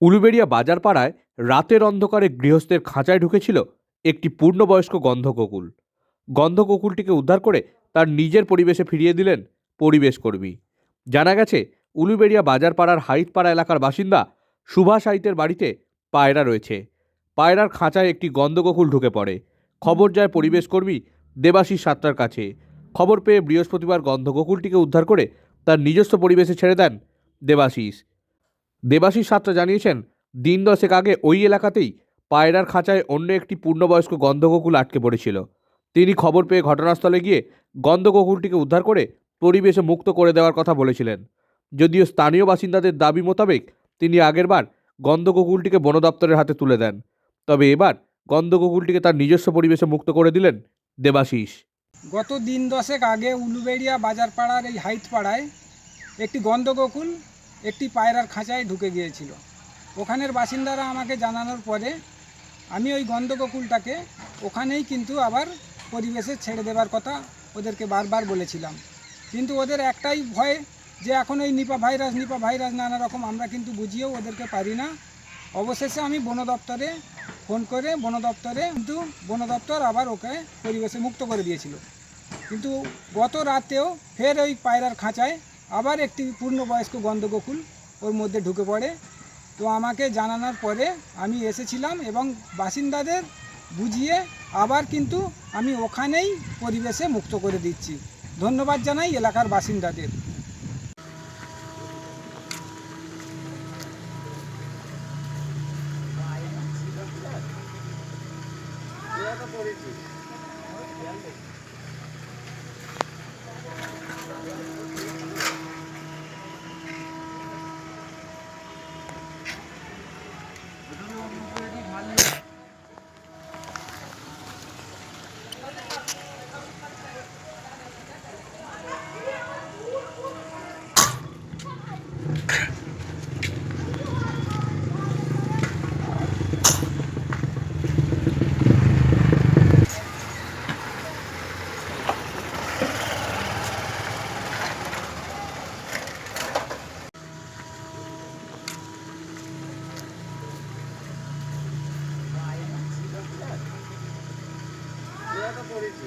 উলুবেড়িয়া বাজার পাড়ায় রাতের অন্ধকারে গৃহস্থের খাঁচায় ঢুকেছিল একটি পূর্ণবয়স্ক গন্ধককুল গন্ধককুলটিকে উদ্ধার করে তার নিজের পরিবেশে ফিরিয়ে দিলেন পরিবেশ কর্মী জানা গেছে, উলুবেড়িয়া বাজার পাড়ার হাইতপাড়া এলাকার বাসিন্দা সুভাষ হাইতের বাড়িতে পায়রা রয়েছে। পায়রার খাঁচায় একটি গন্ধককুল ঢুকে পড়ে। খবর যায় পরিবেশ কর্মী দেবাশিস সাতটার কাছে। খবর পেয়ে বৃহস্পতিবার গন্ধককুলটিকে উদ্ধার করে তার নিজস্ব পরিবেশে ছেড়ে দেন দেবাশিস। দেবাশিস সাত্রা জানিয়েছেন, দিন দশেক আগে ওই এলাকাতেই পায়রার খাঁচায় অন্য একটি পূর্ণবয়স্ক গন্ধককুল আটকে পড়েছিল। তিনি খবর পেয়ে ঘটনাস্থলে গিয়ে গন্ধককুলটিকে উদ্ধার করে পরিবেশে মুক্ত করে দেওয়ার কথা বলেছিলেন। যদিও স্থানীয় বাসিন্দাদের দাবি মোতাবেক তিনি আগেরবার গন্ধককুলটিকে বন দপ্তরের হাতে তুলে দেন। তবে এবার গন্ধককুলটিকে তার নিজস্ব পরিবেশে মুক্ত করে দিলেন দেবাশিস। গত দিন দশেক আগে উলুবেড়িয়া বাজারপাড়ার এই হাইতপাড়ায় একটি গন্ধগোকুল একটি পায়রার খাঁচায় ঢুকে গিয়েছিল। ওখানের বাসিন্দারা আমাকে জানানোর পরে আমি ওই গন্ধগোকুলটাকে ওখানেই কিন্তু আবার পরিবেশে ছেড়ে দেবার কথা ওদেরকে বারবার বলেছিলাম। কিন্তু ওদের একটাই ভয় যে এখন ওই নিপা ভাইরাস নিপা ভাইরাস নানা রকম আমরা কিন্তু বুঝিয়েও ওদেরকে পারি না। অবশেষে আমি বন দপ্তরে ফোন করে বন দপ্তরে কিন্তু বন দপ্তর আবার ওকে পরিবেশে মুক্ত করে দিয়েছিল। কিন্তু গত রাতেও ফের ওই পায়রার খাঁচায় আবার একটি পূর্ণবয়স্ক গন্ধগোকুল ওর মধ্যে ঢুকে পড়ে। তো আমাকে জানানোর পরে আমি এসেছিলাম এবং বাসিন্দাদের বুঝিয়ে আবার কিন্তু আমি ওখানেই পরিবেশে মুক্ত করে দিচ্ছি। ধন্যবাদ জানাই এলাকার বাসিন্দাদের। পড়েছি